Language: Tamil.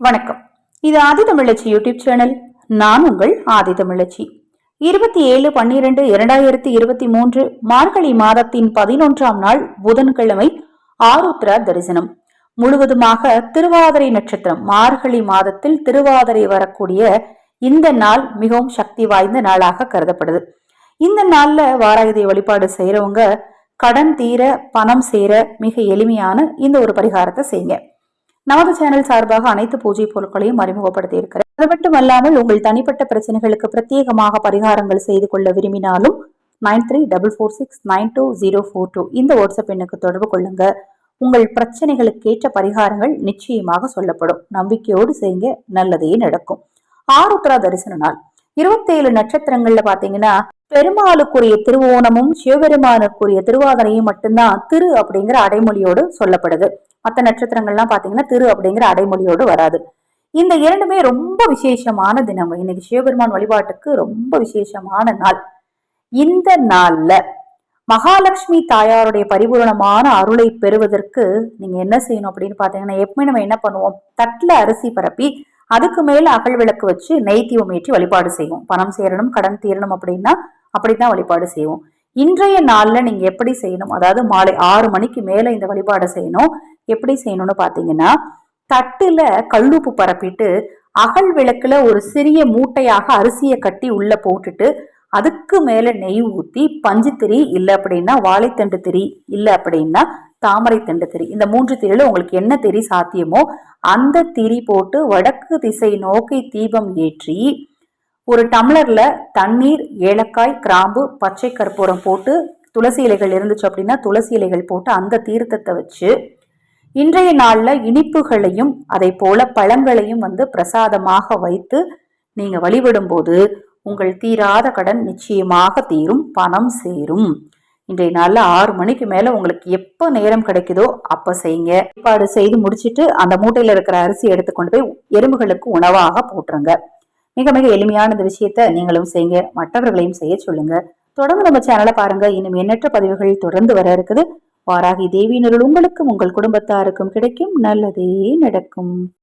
வணக்கம். இது ஆதி தமிழச்சி யூடியூப் சேனல். நான் உங்கள் ஆதி தமிழச்சி. இருபத்தி ஏழு பன்னிரண்டு இரண்டாயிரத்தி இருபத்தி மூன்று மார்கழி மாதத்தின் பதினொன்றாம் நாள் புதன்கிழமை ஆருத்ரா தரிசனம். முழுவதுமாக திருவாதிரை நட்சத்திரம் மார்கழி மாதத்தில் திருவாதிரை வரக்கூடிய இந்த நாள் மிகவும் சக்தி வாய்ந்த நாளாக கருதப்படுது. இந்த நாள்ல வாராயுதை வழிபாடு செய்யறவங்க கடன் தீர பணம் சேர மிக எளிமையான இந்த ஒரு பரிகாரத்தை செய்யுங்க. நமது சேனல் சார்பாக அனைத்து பூஜை பொருட்களையும் அறிமுகப்படுத்தி இருக்கிறார் அது மட்டுமல்லாமல் உங்கள் தனிப்பட்ட பிரச்சனைகளுக்கு பிரத்யேகமாக பரிகாரங்கள் செய்து கொள்ள விரும்பினாலும் nine three double four six nine two zero four two இந்த வாட்ஸ்அப் எண்ணுக்கு தொடர்பு கொள்ளுங்க. உங்கள் பிரச்சனைகளுக்கேற்ற பரிகாரங்கள் நிச்சயமாக சொல்லப்படும். நம்பிக்கையோடு செய்யுங்க. நல்லதே நடக்கும். ஆருத்ரா தரிசன நாள். இருபத்தேழு நட்சத்திரங்கள்ல பாத்தீங்கன்னா பெருமாளுக்குரிய திருவோணமும் சிவபெருமானுக்குரிய திருவாதனையும் மட்டும்தான் திரு அப்படிங்கிற அடைமொழியோடு சொல்லப்படுது. மற்ற நட்சத்திரங்கள்லாம் பார்த்தீங்கன்னா திரு அப்படிங்கிற அடைமொழியோடு வராது. இந்த இரண்டுமே ரொம்ப விசேஷமான தினம். இன்னைக்கு சிவபெருமான் வழிபாட்டுக்கு ரொம்ப விசேஷமான நாள். இந்த நாள்ல மகாலட்சுமி தாயாருடைய பரிபூரணமான அருளை பெறுவதற்கு நீங்க என்ன செய்யணும் அப்படின்னு பாத்தீங்கன்னா எப்பவுமே நம்ம என்ன பண்ணுவோம்? தட்டுல அரிசி பரப்பி அதுக்கு மேல அகல் விளக்கு வச்சு நெய் தீவம் ஏற்றி வழிபாடு செய்வோம். பணம் சேரணும் கடன் தீரணும் அப்படின்னா அப்படித்தான் வழிபாடு செய்வோம். இன்றைய நாளில் நீங்கள் எப்படி செய்யணும்? அதாவது மாலை ஆறு மணிக்கு மேலே இந்த வழிபாடு செய்யணும். எப்படி செய்யணும்னு பார்த்தீங்கன்னா தட்டுல கல்லுப்பு பரப்பிட்டு அகல் விளக்குல ஒரு சிறிய மூட்டையாக அரிசியை கட்டி உள்ள போட்டுட்டு அதுக்கு மேல நெய் ஊத்தி பஞ்சு திரி இல்லை அப்படின்னா வாழைத்தண்டு திரி இல்லை அப்படின்னா தாமரை தண்டு திரி. இந்த மூன்று திரியில உங்களுக்கு என்ன திரி சாத்தியமோ அந்த திரி போட்டு வடக்கு திசை நோக்கி தீபம் ஏற்றி ஒரு டம்ளர்ல தண்ணீர் ஏலக்காய் கிராம்பு பச்சை கற்பூரம் போட்டு துளசி இலைகள் இருந்துச்சு அப்படின்னா துளசி இலைகள் போட்டு அந்த தீர்த்தத்தை வச்சு இன்றைய நாளில் இனிப்புகளையும் அதை போல பழங்களையும் வந்து பிரசாதமாக வைத்து நீங்கள் வழிபடும்போது உங்கள் தீராத கடன் நிச்சயமாக தீரும் பணம் சேரும். இன்றைய நாளில் ஆறு மணிக்கு மேலே உங்களுக்கு எப்போ நேரம் கிடைக்குதோ அப்போ செய்யுங்க. ஏற்பாடு செய்து முடிச்சுட்டு அந்த மூட்டையில் இருக்கிற அரிசி எடுத்துக்கொண்டு போய் எறும்புகளுக்கு உணவாக போட்டுருங்க. மிக மிக எளிமையான இந்த விஷயத்த நீங்களும் செய்யுங்க. மற்றவர்களையும் செய்ய சொல்லுங்க. தொடர்ந்து நம்ம சேனலை பாருங்க. இன்னும் எண்ணற்ற பதிவுகள் தொடர்ந்து வர இருக்குது. வாராகி தேவியினருள் உங்களுக்கும் உங்கள் குடும்பத்தாருக்கும் கிடைக்கும் நல்லதே நடக்கும்.